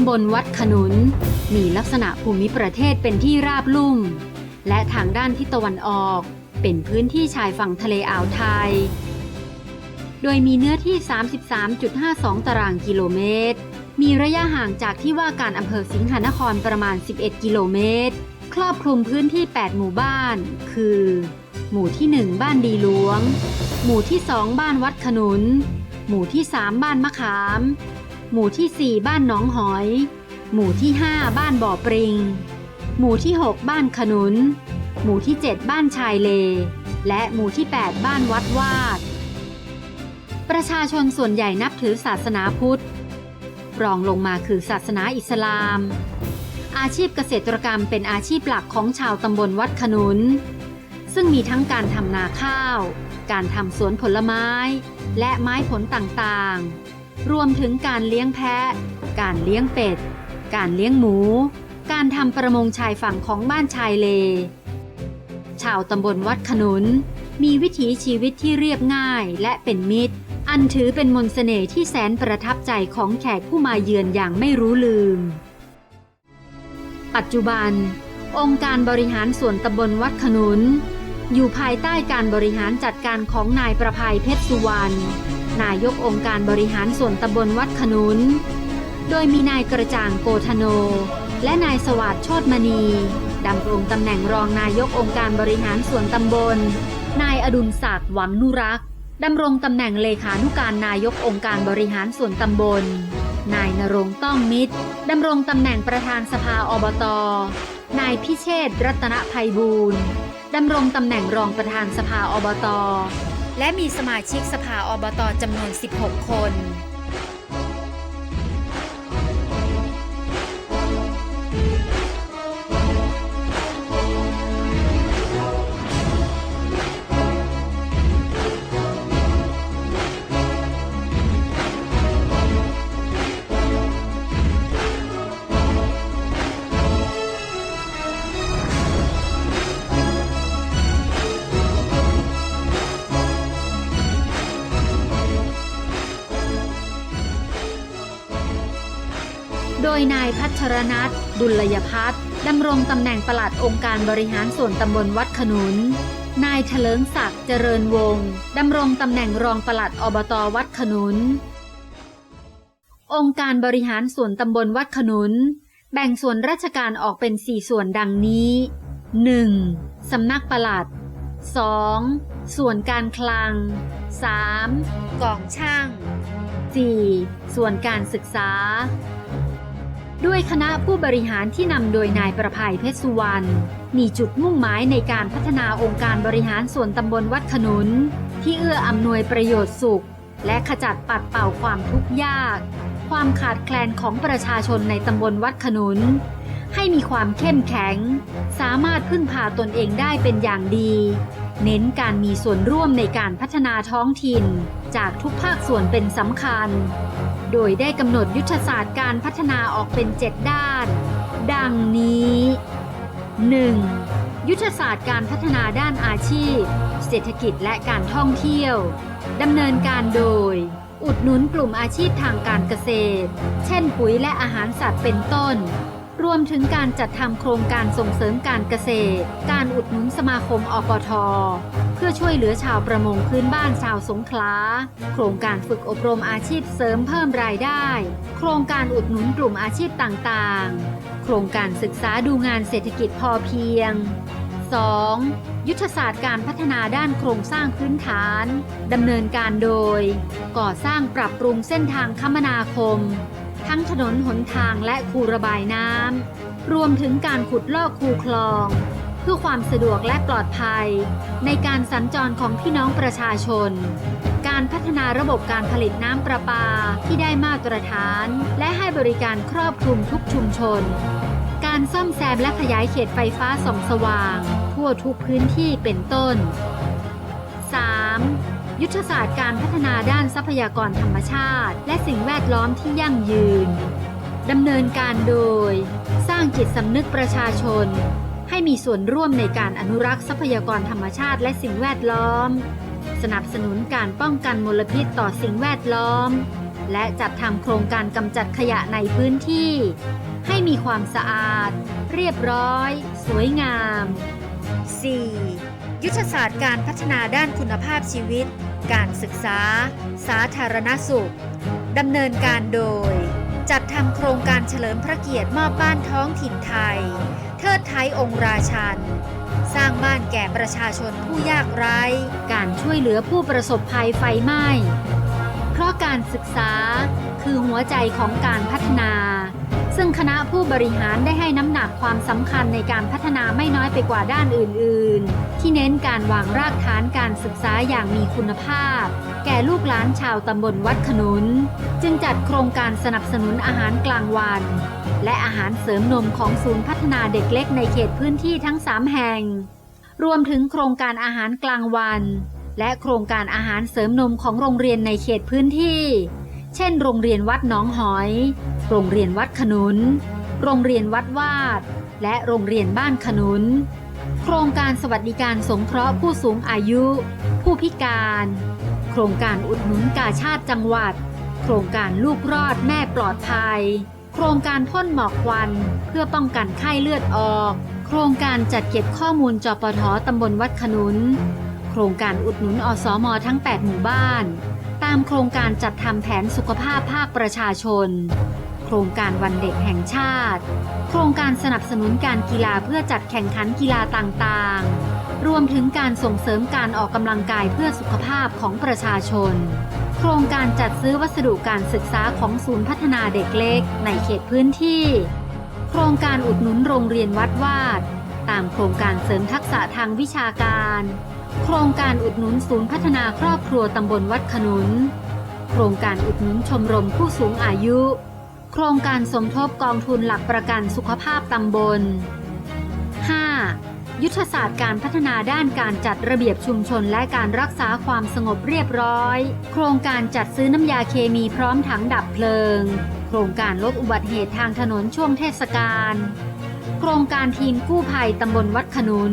ำบลวัดขนุน มีลักษณะภูมิประเทศเป็นที่ราบลุ่ม และทางด้านทิศตะวันออก เป็นพื้นที่ชายฝั่งทะเลอ่าวไทย โดยมีเนื้อที่ 33.52 ตารางกิโลเมตร มีระยะห่างจากที่ว่าการอำเภอสิงหนครประมาณ 11 กิโลเมตร ครอบคลุมพื้นที่ 8 หมู่บ้าน คือ หมู่ที่ 1 บ้านดีหลวง หมู่ที่ 2 บ้านวัดขนุน หมู่ที่ 3 บ้านมะขาม หมู่ที่ 4 บ้านหนองหอย หมู่ที่ 5 บ้านบ่อปริง หมู่ที่ 6 บ้านขนุน หมู่ที่ 7 บ้านชายเล และหมู่ที่ 8 บ้านวัดวาด ประชาชนส่วนใหญ่นับถือศาสนาพุทธ รองลงมาคือศาสนาอิสลาม อาชีพเกษตรกรรมเป็นอาชีพหลักของชาวตำบลวัดขนุน ซึ่งมีทั้งการทำนาข้าว การทำสวนผลไม้ และไม้ผลต่างๆ รวมถึงการเลี้ยงแพะ การเลี้ยงเป็ด การเลี้ยงหมู การทำประมงชายฝั่งของบ้านชายเล ชาวตำบลวัดขนุน มีวิถีชีวิตที่เรียบง่ายและเป็นมิตร อันถือเป็นมนต์เสน่ห์ที่แสนประทับใจของแขกผู้มาเยือนอย่างไม่รู้ลืม ปัจจุบัน องค์การบริหารส่วนตำบลวัดขนุน อยู่ภายใต้การบริหารจัดการของนายประภัยเพชรสุวรรณ นายกองค์การบริหารส่วนตำบลวัดขนุน โดยมีนายกระจ่างโกธโน และนายสวัสดิ์โชตมณีดำรงตำแหน่งรองนายกองค์การบริหารส่วนตำบล นายอดุลศักดิ์หวังนุรักษ์ดำรงตำแหน่งเลขานุการนายกองค์การบริหารส่วนตำบล นายนรงต้องมิตรดำรงตำแหน่งประธานสภาอบต นายพิเชษรัตนภัยบูรณ์ดำรงตำแหน่งรองประธานสภาอบต และมีสมาชิกส ขาอบตจำนวน 16 คน โดยนายพัชรนัทดุลยพัฒน์ดำรงตำแหน่งปลัดองค์การบริหารส่วนตำบลวัดขนุน นายเถลิงศักดิ์เจริญวงศ์ดำรงตำแหน่งรองปลัดอบตวัดขนุน องค์การบริหารส่วนตำบลวัดขนุน แบ่งส่วนราชการออกเป็น 4 ส่วนดังนี้ 1. สำนักปลัด 2. ส่วนการคลัง 3. กองช่าง 4. ส่วนการศึกษา ด้วยคณะผู้บริหารที่นำโดยนายประภัยเพชรสุวรรณ มีจุดมุ่งหมายในการพัฒนาองค์การบริหารส่วนตำบลวัดขนุน ที่เอื้ออำนวยประโยชน์สุข และขจัดปัดเป่าความทุกข์ยาก ความขาดแคลนของประชาชนในตำบลวัดขนุน ให้มีความเข้มแข็ง สามารถพึ่งพาตนเองได้เป็นอย่างดี เน้นการมีส่วนร่วมในการพัฒนาท้องถิ่น จากทุกภาคส่วนเป็นสำคัญ โดยได้กำหนดยุทธศาสตร์การพัฒนาออกเป็น 7 ด้าน ดังนี้ 1. ยุทธศาสตร์การพัฒนาด้านอาชีพ เศรษฐกิจและการท่องเที่ยวดำเนินการโดย อุดหนุนกลุ่มอาชีพทางการเกษตร เช่นปุ๋ยและอาหารสัตว์เป็นต้น รวมถึงการจัดทำโครงการส่งเสริมการเกษตร การอุดหนุนสมาคมอปท เพื่อช่วยเหลือชาวประมงพื้นบ้านชาวสงขลา โครงการฝึกอบรมอาชีพเสริมเพิ่มรายได้ โครงการอุดหนุนกลุ่มอาชีพต่างๆ โครงการศึกษาดูงานเศรษฐกิจพอเพียง 2. ยุทธศาสตร์การพัฒนาด้านโครงสร้างพื้นฐาน ดำเนินการโดย ก่อสร้างปรับปรุงเส้นทางคมนาคม ทั้งถนนหนทางและคูระบายน้ำ รวมถึงการขุดลอกคูคลอง เพื่อความสะดวกและปลอดภัย ในการสัญจรของพี่น้องประชาชน การพัฒนาระบบการผลิตน้ำประปาที่ได้มาตรฐาน และให้บริการครอบคลุมทุกชุมชน การซ่อมแซมและขยายเขตไฟฟ้าส่องสว่าง ทั่วทุกพื้นที่เป็นต้น 3. ยุทธศาสตร์การพัฒนาด้านทรัพยากรธรรมชาติ และสิ่งแวดล้อมที่ยั่งยืนดำเนินการโดย สร้างจิตสำนึกประชาชน ให้มีส่วนร่วมในการอนุรักษ์ทรัพยากรธรรมชาติและสิ่งแวดล้อม สนับสนุนการป้องกันมลพิษต่อสิ่งแวดล้อม และจัดทำโครงการกำจัดขยะในพื้นที่ ให้มีความสะอาด เรียบร้อย สวยงาม 4. ยุทธศาสตร์การพัฒนาด้านคุณภาพชีวิต การศึกษา สาธารณสุขดำเนินการโดย จัดทำโครงการเฉลิมพระเกียรติมอบบ้านท้องถิ่นไทย เทิดไทยองค์ราชัน สร้างบ้านแก่ประชาชนผู้ยากไร้ การช่วยเหลือผู้ประสบภัยไฟไหม้ เพราะการศึกษาคือหัวใจของการพัฒนา ซึ่งคณะผู้บริหารได้ให้น้ำหนักความสำคัญในการพัฒนาไม่น้อยไปกว่าด้านอื่น ๆ ที่เน้นการวางรากฐานการศึกษาอย่างมีคุณภาพ แก่ลูกหลานชาวตำบลวัดขนุน จึงจัดโครงการสนับสนุนอาหารกลางวัน และอาหารเสริมนมของศูนย์พัฒนาเด็กเล็กในเขตพื้นที่ทั้ง 3 แห่ง รวมถึงโครงการอาหารกลางวัน และโครงการอาหารเสริมนมของโรงเรียนในเขตพื้นที่ เช่น โรงเรียนวัดหนองหอย โรงเรียนวัดขนุน โรงเรียนวัดวาด และโรงเรียนบ้านขนุน โครงการสวัสดิการสงเคราะห์ผู้สูงอายุ ผู้พิการ โครงการอุดหนุนกาชาติจังหวัด โครงการลูกรอดแม่ปลอดภัย โครงการพ่นหมอกควันเพื่อป้องกันไข้เลือดออก โครงการจัดเก็บข้อมูลจปทตำบลวัดขนุน โครงการอุดหนุนอสมทั้ง 8 หมู่บ้าน ตามโครงการจัดทำแผนสุขภาพภาคประชาชน ครงการวันเด็กแห่งชาติ โครงการสนับสนุนการกีฬาเพื่อจัดแข่งขันกีฬาต่างๆ รวมถึงการส่งเสริมการออกกำลังกายเพื่อสุขภาพของประชาชน โครงการจัดซื้อวัสดุการศึกษาของศูนย์พัฒนาเด็กเล็กในเขตพื้นที่ โครงการอุดหนุนโรงเรียนวัดวาด ตามโครงการเสริมทักษะทางวิชาการ โครงการอุดหนุนศูนย์พัฒนาครอบครัวตำบลวัดขนุนโครงการอุดหนุนชมรมผู้สูงอายุ โครงการสมทบกองทุนหลักประกันสุขภาพตำบล 5. ยุทธศาสตร์การพัฒนาด้านการจัดระเบียบชุมชนและการรักษาความสงบเรียบร้อย โครงการจัดซื้อน้ำยาเคมีพร้อมถังดับเพลิง โครงการลดอุบัติเหตุทางถนนช่วงเทศกาล โครงการทีมกู้ภัยตำบลวัดขนุน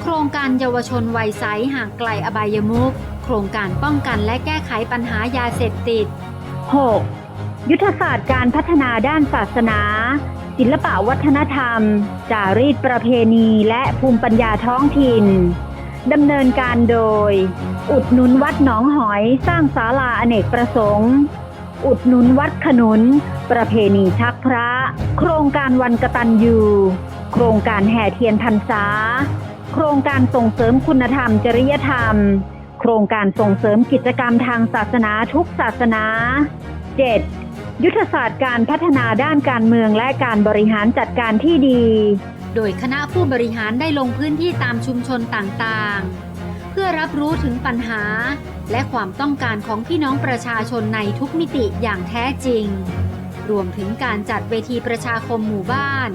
โครงการเยาวชนวัยใสห่างไกลอบายมุข โครงการป้องกันและแก้ไขปัญหายาเสพติด 6. ยุทธศาสตร์การพัฒนาด้านศาสนา ศิลปะวัฒนธรรม จารีตประเพณีและภูมิปัญญาท้องถิ่นดำเนินการโดย อุดหนุนวัดหนองหอยสร้างศาลาอเนกประสงค์ อุดหนุนวัดขนุน ประเพณีชักพระ โครงการวันกระตัญญูโครงการแห่เทียนพรรษา โครงการส่งเสริมคุณธรรมจริยธรรม โครงการส่งเสริมกิจกรรมทางศาสนาทุกศาสนา 7. ยุทธศาสตร์การพัฒนาด้านการเมืองและการบริหารจัดการที่ดี โดยคณะผู้บริหารได้ลงพื้นที่ตามชุมชนต่างๆ เพื่อรับรู้ถึงปัญหา และความต้องการของพี่น้องประชาชนในทุกมิติอย่างแท้จริง รวมถึงการจัดเวทีประชาคมหมู่บ้าน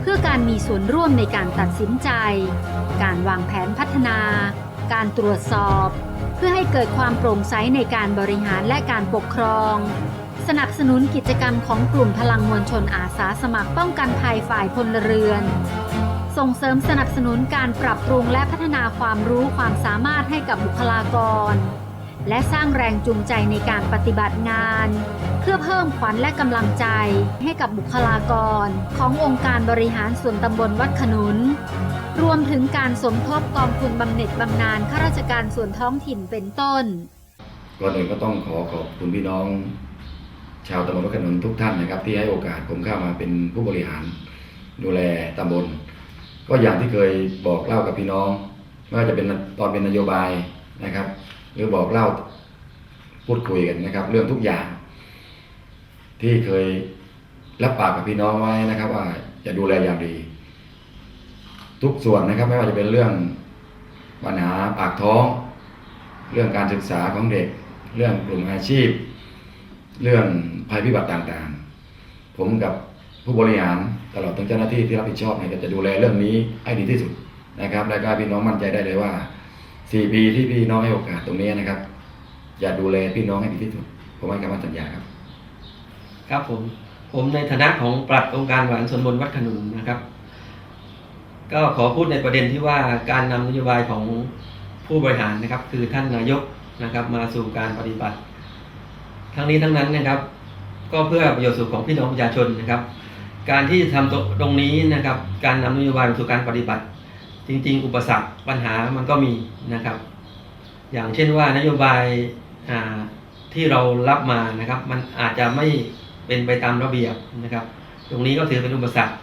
เพื่อการมีส่วนร่วมในการตัดสินใจ การวางแผนพัฒนา การตรวจสอบ เพื่อให้เกิดความโปร่งใสในการบริหารและการปกครอง สนับสนุนกิจกรรมของกลุ่มพลังมวลชนอาสาสมัครป้องกันภัยฝ่ายพลเรือน ส่งเสริมสนับสนุนการปรับปรุงและพัฒนาความรู้ความสามารถให้กับบุคลากร และสร้างแรงจูงใจในการปฏิบัติงาน เพื่อเพิ่มขวัญและกำลังใจให้กับบุคลากร ขององค์การบริหารส่วนตำบลวัดขนุน รวมถึงการสมทบกองทุนบำเหน็จบำนาญข้าราชการส่วนท้องถิ่นเป็นต้นก่อนอื่นก็ต้องขอขอบคุณพี่น้อง ชาวตำบลวัดขนุนทุกท่านนะครับ ที่ให้โอกาสผมเข้ามาเป็นผู้บริหารดูแลตำบล ก็อย่างที่เคยบอกเล่ากับพี่น้องไม่ว่าจะเป็นตอนเป็นนโยบายนะครับ หรือบอกเล่าพูดคุยกันนะครับ เรื่องทุกอย่าง ที่เคยรับปากกับพี่น้องไว้นะครับ ว่าจะดูแลอย่างดี ทุกส่วนนะครับ ไม่ว่าจะเป็นเรื่องปัญหาปากท้อง เรื่องการศึกษาของเด็ก เรื่องกลุ่มอาชีพ เรื่องภัยพิบัติต่างๆ ผมกับผู้บริหารตลอดถึงเจ้าหน้าที่ที่รับผิดชอบเนี่ยจะดูแลเรื่องนี้ให้ดีที่สุดนะครับ และก็พี่น้องมั่นใจได้เลยว่า 4 ปีที่พี่น้องให้โอกาสตรงนี้นะครับ จะดูแลพี่น้องให้ดีที่สุด ผมให้คำมั่นสัญญาครับ ครับผม ผมในฐานะของปลัดองค์การหวานส่วนบนวัดขนุนนะครับ ก็ขอพูดในประเด็นที่ว่าการนำนโยบายของผู้บริหารนะครับ คือท่านนายกนะครับ มาสู่การปฏิบัติ ทั้งนี้ทั้งนั้นนะครับ ก็เพื่อประโยชน์สุขของพี่น้องประชาชนนะครับ การที่จะทำตรงนี้นะครับ การนำนโยบายไปสู่การปฏิบัติ จริง ๆ อุปสรรคปัญหามันก็มีนะครับ อย่างเช่นว่านโยบายที่เรารับมานะครับ มันอาจจะไม่เป็นไปตามระเบียบนะครับ ตรงนี้ก็ถือเป็นอุปสรรค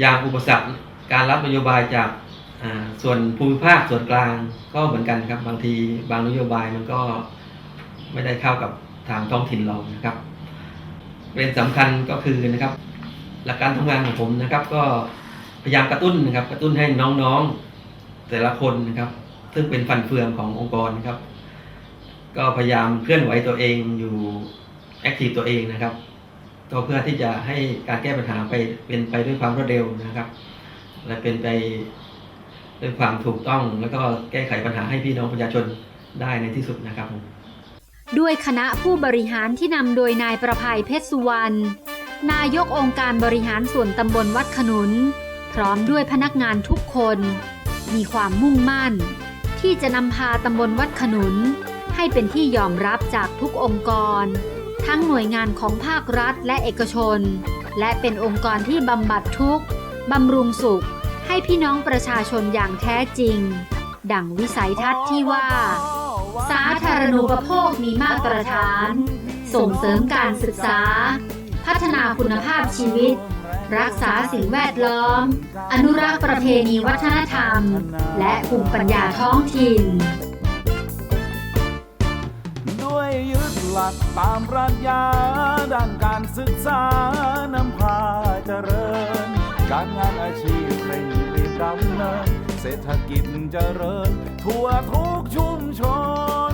อย่างอุปสรรคการรับนโยบายจากส่วนภูมิภาคส่วนกลางก็เหมือนกันครับบางทีบางนโยบายมันก็ไม่ได้เข้ากับ ทางท้องถิ่นเรานะครับเป็นสำคัญก็คือนะครับ หลักการทำงานของผมนะครับ ก็พยายามกระตุ้นนะครับ กระตุ้นให้น้องๆแต่ละคนนะครับ ซึ่งเป็นฟันเฟืองขององค์กรนะครับ ก็พยายามเคลื่อนไหวตัวเองอยู่แอคทีฟตัวเองนะครับก็เพื่อที่จะให้การแก้ปัญหาไปเป็นไปด้วยความรวดเร็วนะครับ และเป็นไปด้วยความถูกต้อง แล้วก็แก้ไขปัญหาให้พี่น้องประชาชนได้ในที่สุดนะครับผม ด้วยคณะผู้บริหารที่นำโดยนายประภัยเพชรสุวรรณ นายกองค์การบริหารส่วนตำบลวัดขนุน พร้อมด้วยพนักงานทุกคน มีความมุ่งมั่น ที่จะนำพาตำบลวัดขนุน ให้เป็นที่ยอมรับจากทุกองค์กร ทั้งหน่วยงานของภาครัฐและเอกชน และเป็นองค์กรที่บำบัดทุกข์บำรุงสุข ให้พี่น้องประชาชนอย่างแท้จริง ดังวิสัยทัศน์ที่ว่า สาธารณูปโภคมีมาตรฐาน ส่งเสริมการศึกษา พัฒนาคุณภาพชีวิต รักษาสิ่งแวดล้อม อนุรักษ์ประเพณีวัฒนธรรม และภูมิปัญญาท้องถิ่น ด้วยยึดหลักตามปรัชญาด้านการศึกษานำพาเจริญ การงานอาชีพเร่งรีบดำเนิน เศรษฐกิจเจริญ ทั่วทุกชุมชน